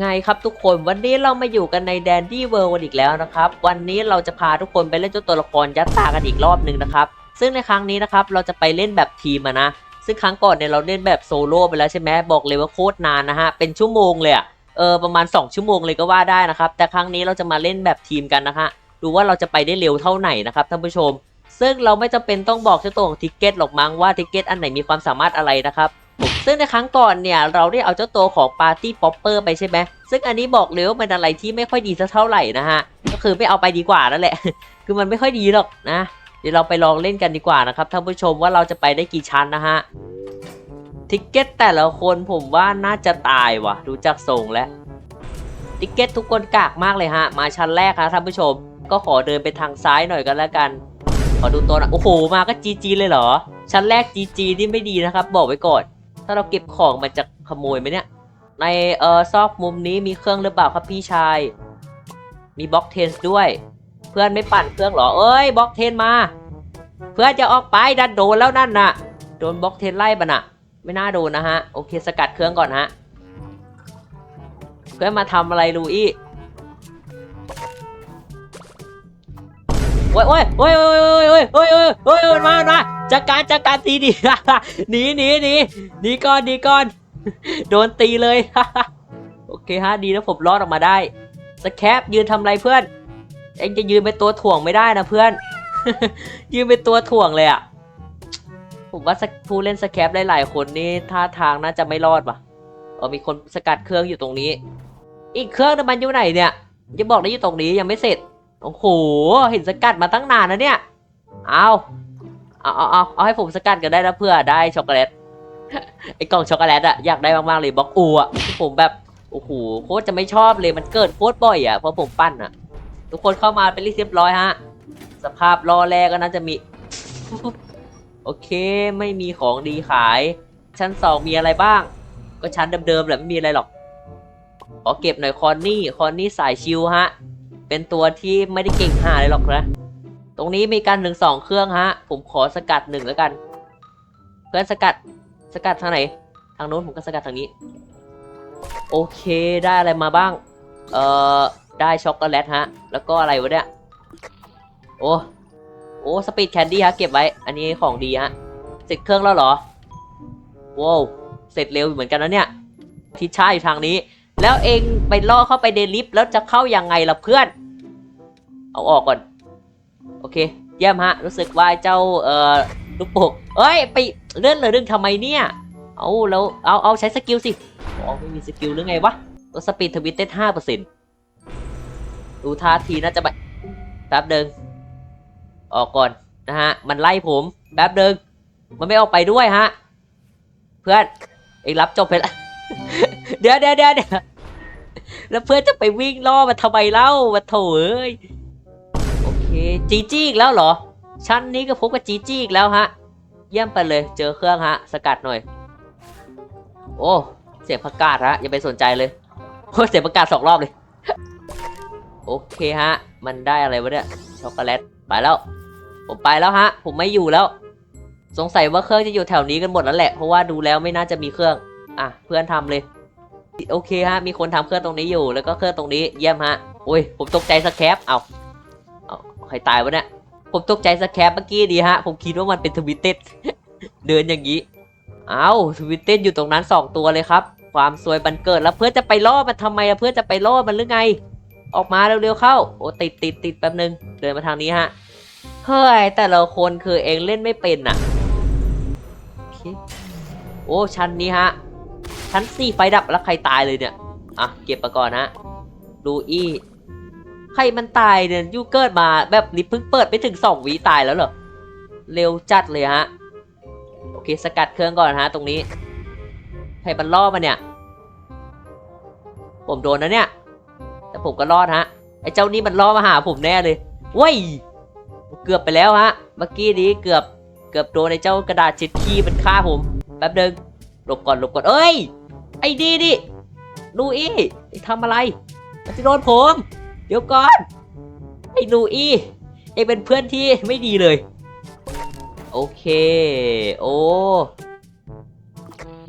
ไงครับทุกคนวันนี้เรามาอยู่กันในแดนดี้เวิร์กันอีกแล้วนะครับ วันนี้เราจะพาทุกคนไปเล่นเจ้าตัวละครยัตตากันอีกรอบหนึ่งนะครับ ซึ่งในครั้งนี้นะครับเราจะไปเล่นแบบทีมนะ ซึ่งครั้งก่อนเนี่ยเราเล่นแบบโซโล่ไปแล้วใช่ไหมบอกเลยว่าโคตรนานนะฮะเป็นชั่วโมงเลยอะเออประมาณ 2 ชั่วโมงเลยก็ว่าได้นะครับ แต่ครั้งนี้เราจะมาเล่นแบบทีมกันนะฮะดูว่าเราจะไปได้เร็วเท่าไหร่นะครับท่านผู้ชม ซึ่งเราไม่จำเป็นต้องบอกเจ้าตัวของทิกเก็ตหรอกมั้งว่าทิกเก็ตอันไหนมีความสามารถอะไรนะครับ ซึ่งในครั้งก่อนเนี่ยเราได้เอาเจ้าตัวของปาร์ตี้ป๊อปเปอร์ไปใช่ไหมซึ่งอันนี้บอกเลยว่าเป็นอะไรที่ไม่ค่อยดีสักเท่าไหร่นะฮะก็คือไม่เอาไปดีกว่านั่นแหละ คือมันไม่ค่อยดีหรอกนะ เดี๋ยวเราไปลองเล่นกันดีกว่านะครับท่านผู้ชมว่าเราจะไปได้กี่ชั้นนะฮะทิกเก็ตแต่ละคนผมว่าน่าจะตายว่ะ ดูจากทรงแล้วทิกเก็ตทุกคนกากมากเลยฮะ มาชั้นแรกครับท่านผู้ชม ก็ขอเดินไปทางซ้ายหน่อยกันแล้วกัน ขอดูตัวนะโอ้โห มาก็จีจีเลยเหรอ ชั้นแรกจีจีนี่ไม่ดีนะครับ บอกไว้ก่อน ถ้าเราเก็บของมันจะขโมยไหมเนี่ย ในเออซอกมุมนี้มีเครื่องหรือเปล่าครับพี่ชาย มีบล็อกเทนส์ด้วย เพื่อนไม่ปั่นเครื่องหรอ เอ้ยบล็อกเทนมา เพื่อนจะออกไปดันโดนแล้วนั่นน่ะ โดนบล็อกเทนไล่ปะน่ะ ไม่น่าโดนนะฮะ โอเคสกัดเครื่องก่อนฮะ เพื่อนมาทำอะไรลูอี้ โอ้ยโอ้ยโอ้ยโอ้ยโอ้ยโอ้ยโอ้ยโอ้ยโอ้ยมันมามันมาจัดการจัดการตีดิหนีหนีหนีหนีก่อนหนีก่อน โดนตีเลย โอเคฮะดีแล้วผมรอดออกมาได้สแคปยืนทำอะไรเพื่อนเอ็งจะยืนเป็นตัวถ่วงไม่ได้นะเพื่อน ยืนเป็นตัวถ่วงเลยอะผมว่าผู้เล่นสแคปหลายๆคนนี่ท่าทางน่าจะไม่รอดว่ะเออมีคนสกัดเครื่องอยู่ตรงนี้ อีกเครื่องนึงมันอยู่ไหนเนี่ยอย่าบอกนะอยู่ตรงนี้ยังไม่เสร็จ โอ้โห เห็นสกัดมาตั้งนานนะเนี่ย เอาเอาเอาเอาเอาให้ผมสกัดกันได้นะเพื่อได้ช็อกโกแลต ไอ้กล่องช็อกโกแลตอะอยากได้มากๆเลยบล็อกอูอะที่ผมแบบ โอ้โห โคตรจะไม่ชอบเลย มันเกิดโคตรบ่อยอะเพราะผมปั้นอะทุกคนเข้ามาเป็นเรียบร้อยฮะ สภาพรอแรกก็น่าจะมี โอเค ไม่มีของดีขาย ชั้นสองมีอะไรบ้าง ก็ชั้นเดิมๆแหละไม่มีอะไรหรอก ขอเก็บหน่อยคอนนี่ คอนนี่สายชิวฮะ เป็นตัวที่ไม่ได้เก่งหาเลยหรอกนะ ตรงนี้มีการหนึ่งสองเครื่องฮะ ผมขอสกัดหนึ่งแล้วกัน เพื่อนสกัดสกัดทางไหน ทางโน้นผมก็สกัดทางนี้ โอเคได้อะไรมาบ้าง เอ่อ ได้ช็อกโกแลตฮะ แล้วก็อะไรวะเนี่ย โอ้ โอ้สปีดแคนดี้ฮะเก็บไว้ อันนี้ของดีฮะ เสร็จเครื่องแล้วเหรอ ว้าว เสร็จเร็วเหมือนกันนะเนี่ย ทิศชาอยู่ทางนี้ แล้วเองไปล่อเข้าไปในลิฟต์แล้วจะเข้ายังไงล่ะเพื่อน เอาออกก่อน โอเค เยี่ยมฮะ รู้สึกว่าเจ้าเอ่อลูกโป่งเอ้ย ไปเลื่อนเลยเรื่องทำไมเนี่ย เอาแล้วเอาเอาใช้สกิลสิอ๋อไม่มีสกิลหรือไงวะตัวสปีดทวิตเต็ดห้าเปอร์เซ็นต์ดูท่าทีน่าจะไปแป๊บเดิงออกก่อนนะฮะ มันไล่ผมแป๊บเดิงมันไม่ออกไปด้วยฮะ เพื่อนเองรับจบไปแล้ว เดี๋ยวเดี๋ยวเดี๋ยวเดี๋ยวแล้วเพื่อนจะไปวิ่งล่อมันทำไมเล่ามาโถเอ้ยโอเคจีจี้อีกแล้วเหรอ ชั้นนี้ก็พบกับจีจี้อีกแล้วฮะ เยี่ยมไปเลย เจอเครื่องฮะ สกัดหน่อย โอ้ เสียงประกาศฮะอย่าไปสนใจเลยโอ้เสียงประกาศสองรอบเลย โอเคฮะ มันได้อะไรวะเนี่ยช็อกโกแลตไปแล้ว ผมไปแล้วฮะ ผมไม่อยู่แล้ว สงสัยว่าเครื่องจะอยู่แถวนี้กันหมดแล้วแหละเพราะว่าดูแล้วไม่น่าจะมีเครื่อง อะ เพื่อนทำเลย โอเคฮะ มีคนทำเครื่องตรงนี้อยู่ แล้วก็เครื่องตรงนี้เยี่ยมฮะโอ้ย ผมตกใจสแคป เอาเอาใครตายวะเนี่ย ผมตกใจสแคปเมื่อกี้ดีฮะ ผมคิดว่ามันเป็นทวิตเต็ดเดินอย่างนี้ เอาทวิตเต็ดอยู่ตรงนั้นสองตัวเลยครับ ความซวยบันเกิดแล้วเพื่อจะไปล่อมันทำไมเพื่อจะไปล่อมันหรือไง ออกมาเร็วๆเข้า โอ้ติดติดติดแป๊บนึง เดินมาทางนี้ฮะ เฮ้ย แต่ละคนคือเองเล่นไม่เป็นอะโอ้ชั้นนี้ฮะ ชั้นสี่ไฟดับแล้วใครตายเลยเนี่ย อะ เก็บไปก่อนฮะลูอี้ใครมันตายเนี่ยยูเกิดมาแบบลิฟเพิ่งเปิดไปถึงสองวิตายแล้วเหรอ เร็วจัดเลยฮะ โอเคสกัดเครื่องก่อนฮะ ตรงนี้ ใครมันล่อมาเนี่ย ผมโดนนะเนี่ย แต่ผมก็รอดฮะ ไอ้เจ้านี่มันล่อมาหาผมแน่เลยเว้ยเกือบไปแล้วฮะ เมื่อกี้นี้เกือบเกือบโดนไอ้เจ้ากระดาษช็ดขี้มันฆ่าผม แป๊บเดิงหลบก่อนหลบก่อน เอ้ย ไอ้ดีดิลูอี้ไอ้ทำอะไร มันจะโดนผม เดี๋ยวก่อน ไอ้ลูอี้เองเป็นเพื่อนที่ไม่ดีเลย โอเค โอ้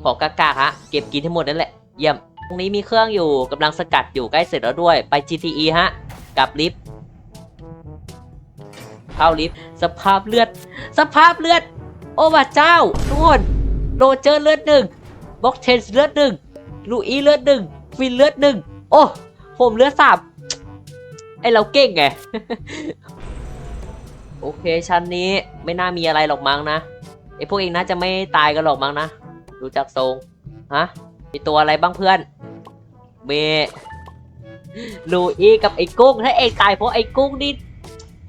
ของกากาฮะ เก็บกินให้งหมดนั่นแหละ เยี่ยม ตรงนี้มีเครื่องอยู่กำลังสกัดอยู่ใกล้เสร็จแล้วด้วย ไป GTE ฮะ กับลิฟต์เข้าลิฟต์สภาพเลือด สภาพเลือด โอ้พระเจ้าทุกคนโรเจอร์เลือดหนึ่ง บ็อกเทนเลือดหนึ่งลูอีเลือดหนึ่งฟินเลือดหนึ่งโอ้ผมเลือดสามไอเราเก่งไง โอเคชั้นนี้ไม่น่ามีอะไรหรอกมั้งนะไอพวกเองน่าจะไม่ตายกันหรอกมั้งนะดูจากทรงฮะมีตัวอะไรบ้างเพื่อนเมลูอีกับไอ้กุ้งถ้าเองตายเพราะไอ้กุ้งนี่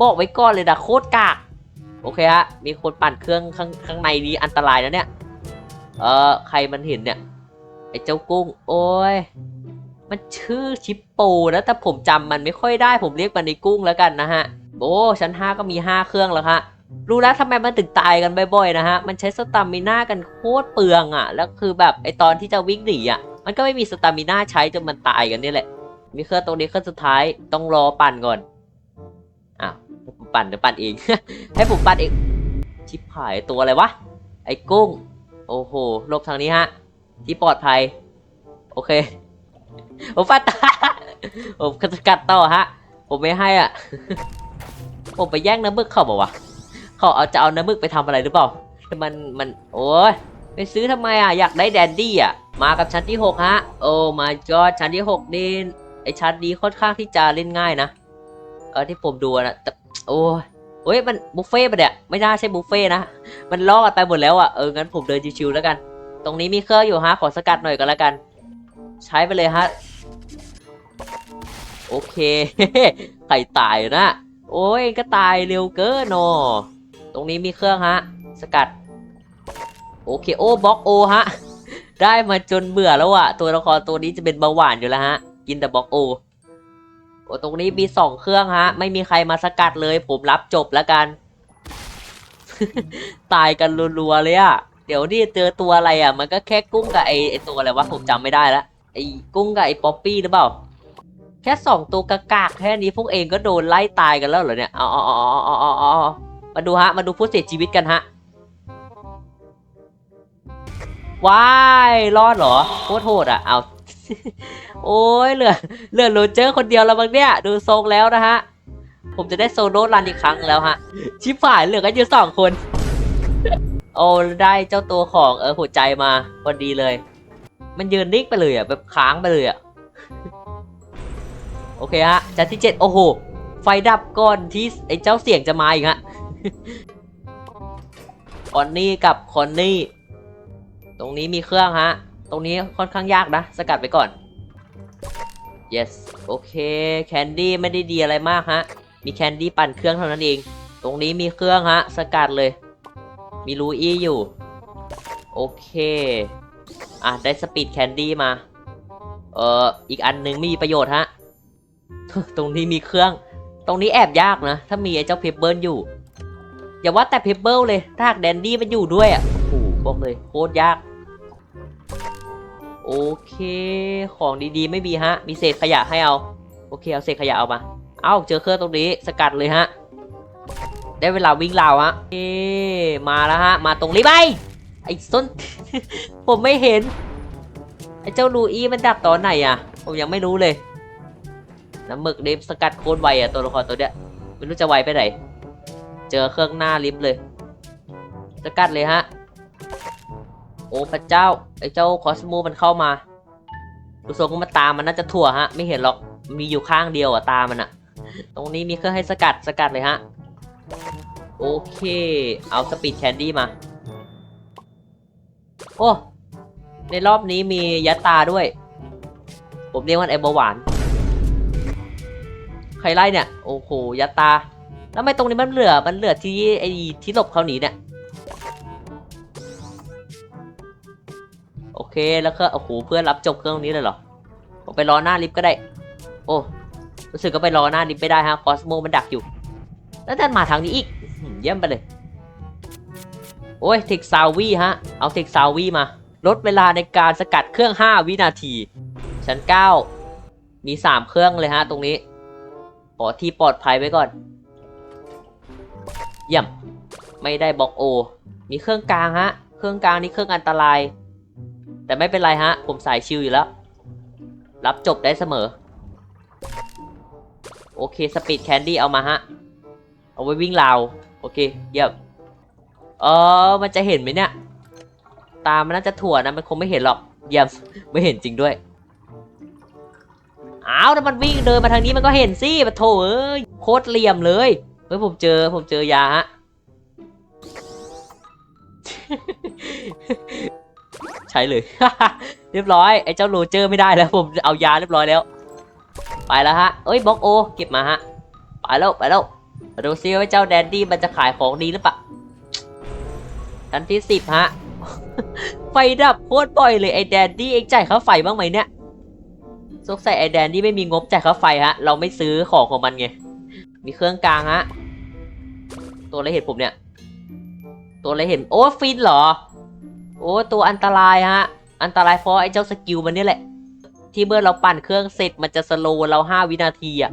บอกไว้ก่อนเลยนะโคตรกากโอเคฮะมีคนปั่นเครื่องข้างข้างในนี้อันตรายนะเนี่ย เออใครมันเห็นเนี่ย ไอ้เจ้ากุ้ง โอ้ย มันชื่อชิปโปนะแต่ผมจำมันไม่ค่อยได้ ผมเรียกมันในกุ้งแล้วกันนะฮะ โอ้ชั้นห้าก็มีห้าเครื่องแล้วฮะรู้แล้วทำไมมันถึงตายกันบ่อยๆนะฮะ มันใช้สตามิน่ากันโคตรเปลืองอะ่ะ แล้วคือแบบไอตอนที่จะวิ่งหนีอะ มันก็ไม่มีสตามิน่าใช้จนมันตายกันนี่แหละ มีเครื่องตรงนี้เครื่องสุดท้าย ต้องรอปั่นก่อน อ้าวปั่นเดี๋ยวปั่นเอง ให้ผมปั่นเอง ชิบหายตัวอะไรวะ ไอ้กุ้ง โอ้โหหลบทางนี้ฮะ ที่ปลอดภัย โอเคผมฟัดผมกัดต่อฮะ ผมไม่ให้อะ ผมไปแย่งน้ำมึกเขาบอกว่าวะเขาเอาจะเอาน้ำมึกไปทำอะไรหรือเปล่า มันมันโอ้ยไปซื้อทำไมอะ อยากได้แดนดี้อะ มากับชั้นที่หกฮะ โอ้ my god ชั้นที่หกนี่ไอชั้นนี้ค่อนข้างที่จะเล่นง่ายนะ เออที่ผมดูนะแต่โอ้ย โอ้ยมันบุฟเฟ่ปะเนี่ยไม่น่าใช่บุฟเฟ่นะมันลอกันไปหมดแล้วอะเอองั้นผมเดินชิวๆแล้วกัน ตรงนี้มีเครื่องอยู่ฮะขอสกัดหน่อยก็แล้วกัน ใช้ไปเลยฮะโอเคใครตายนะโอ้ยก็ตายเร็วเกินนอตรงนี้มีเครื่องฮะ สกัด โอเคโอ้บล็อกโอฮะ ได้มาจนเบื่อแล้วอะตัวละครตัวนี้จะเป็นเบาหวานอยู่แล้วฮะ กินแต่บล็อกโอ โอ้ตรงนี้มีสองเครื่องฮะ ไม่มีใครมาสกัดเลย ผมรับจบแล้วกัน ตายกันรัวๆเลยอะเดี๋ยวนี่เจอตัวอะไรอะมันก็แค่กุ้งกับไอไอตัวอะไรวะผมจำไม่ได้ละไอกุ้งกับไอป๊อปปี้หรือเปล่า แค่สองตัวกากากๆแค่นี้พวกเองก็โดนไล่ตายกันแล้วเหรอเนี่ยเอาเอาเอาเอาเอาเอาเอามาดูฮะ มาดูผู้เสียชีวิตกันฮะว้ายรอดเหรอโคตรโหดอะ เอา โอ้ยเหลือเหลือโรเจอร์คนเดียวแล้วบางเนี่ยดูทรงแล้วนะฮะ ผมจะได้โซโล่รันอีกครั้งแล้วฮะ ชิบหายเหลือกันอยู่สองคน โอ้ได้เจ้าตัวของเออหัวใจมาพอดีเลย มันยืนนิ่งไปเลยอะแบบค้างไปเลยอะ โอเคฮะจันที่เจ็ดโอ้โห ไฟดับก่อนที่ไอ้เจ้าเสียงจะมาอีกฮะคอนนี่กับคอนนี่ ตรงนี้มีเครื่องฮะ ตรงนี้ค่อนข้างยากนะ สกัดไปก่อน yes โอเค แคนดี้ไม่ได้ดีอะไรมากฮะ มีแคนดี้ปั่นเครื่องเท่านั้นเอง ตรงนี้มีเครื่องฮะ สกัดเลย มีลูอี้อยู่ โอเค อะ ได้สปีดแคนดี้มา เอ่อ อีกอันหนึงไม่มีประโยชน์ฮะ ตรงนี้มีเครื่อง ตรงนี้แอบยากนะ ถ้ามีไอ้เจ้าเพเบิลอยู่ อย่าว่าแต่เพเบิลเลย ถ้าหากแดนดี้มันอยู่ด้วยอะโอ้โหบอกเลยโคตรยาก โอเค ของดีๆ ไม่มีฮะ มีเศษขยะให้เอา โอเค เอาเศษขยะเอามา เอาเจอเครื่องตรงนี้ สกัดเลยฮะ ได้เวลาวิ่งราวฮะเอมาแล้วฮะ มาตรงนี้ไป ไอ้ส้น ผมไม่เห็น ไอ้เจ้าลูอี้มันดับตอนไหนอะ ผมยังไม่รู้เลย น้ำหมึกเดฟสกัดโคตรไวอะตัวละครตัวเนี้ย ไม่รู้จะไวไปไหน เจอเครื่องหน้าลิฟต์เลย สกัดเลยฮะ โอ้พระเจ้า ไอ้เจ้าคอสโมมันเข้ามาดูทรงมันตามมันน่าจะถั่วฮะ ไม่เห็นหรอกมีอยู่ข้างเดียวอะตามันอะตรงนี้มีเครื่องให้สกัดสกัดเลยฮะ โอเค เอาสปีดแคนดี้มา โอ้ ในรอบนี้มียัตาด้วย ผมเรียกว่าไอเบาหวาน ใครไล่เนี่ย โอ้โหยัตตาแล้วทำไมตรงนี้มันเหลือมันเหลือที่ไอ้ที่หลบเขาหนีเนี่ย โอเคแล้วก็โอ้โหเพื่อนรับจบเครื่องตรงนี้เลยเหรอผมไปรอหน้าลิฟต์ก็ได้ โอ้รู้สึกก็ไปรอหน้าลิฟต์ไม่ได้ฮะคอสโมมันดักอยู่ แล้วท่านมาทางนี้อีกเยี่ยมไปเลย โอ้ยเทคซาวีฮะเอาเทคซาวีมา ลดเวลาในการสกัดเครื่อง 5 วินาที ชั้น 9 มี 3 เครื่องเลยฮะ ตรงนี้ขอที่ปลอดภัยไว้ก่อนเยี่ยมไม่ได้บอกโอ มีเครื่องกลางฮะ เครื่องกลางนี่เครื่องอันตราย แต่ไม่เป็นไรฮะ ผมสายชิลอยู่แล้ว รับจบได้เสมอ โอเค สปีดแคนดี้เอามาฮะ เอาไว้วิ่งราว โอเค เยี่ยมเออมันจะเห็นไหมเนี่ย ตามันน่าจะถั่วนะ มันคงไม่เห็นหรอก เยี่ยม ไม่เห็นจริงด้วยอ้าวถ้ามันวิ่งเดินมาทางนี้มันก็เห็นสิปะโถเอ้ย โคตรเหลี่ยมเลย เฮ้ยผมเจอผมเจอยาฮะ ช้เลย เรียบร้อยไอ้เจ้าโรเจอร์ไม่ได้แล้วผมเอายาเรียบร้อยแล้ว ไปแล้วฮะเอ้ยบล็อกโอเก็บมาฮะไปแล้วไปแล้วดูซิว่าเจ้าแดนดี้มันจะขายของดีหรือเปล่าชั้นที่สิบฮะไฟดับโคตรบ่อยเลยไอ้แดนดี้เองจ่ายค่าไฟบ้างไหมเนี่ยสงสัยไอ้แดนดี้ไม่มีงบจ่ายค่าไฟฮะ เราไม่ซื้อของของมันไงมีเครื่องกลางฮะตัวอะไรเห็นผมเนี่ย ตัวอะไรเห็นโอ้ฟินเหรอ อ้ตัวอันตรายฮะ อันตรายเพราะไอ้เจ้าสกิลมันนี่แหละ ที่เมื่อเราปั่นเครื่องเสร็จมันจะสโลว์เราห้าวินาทีอะ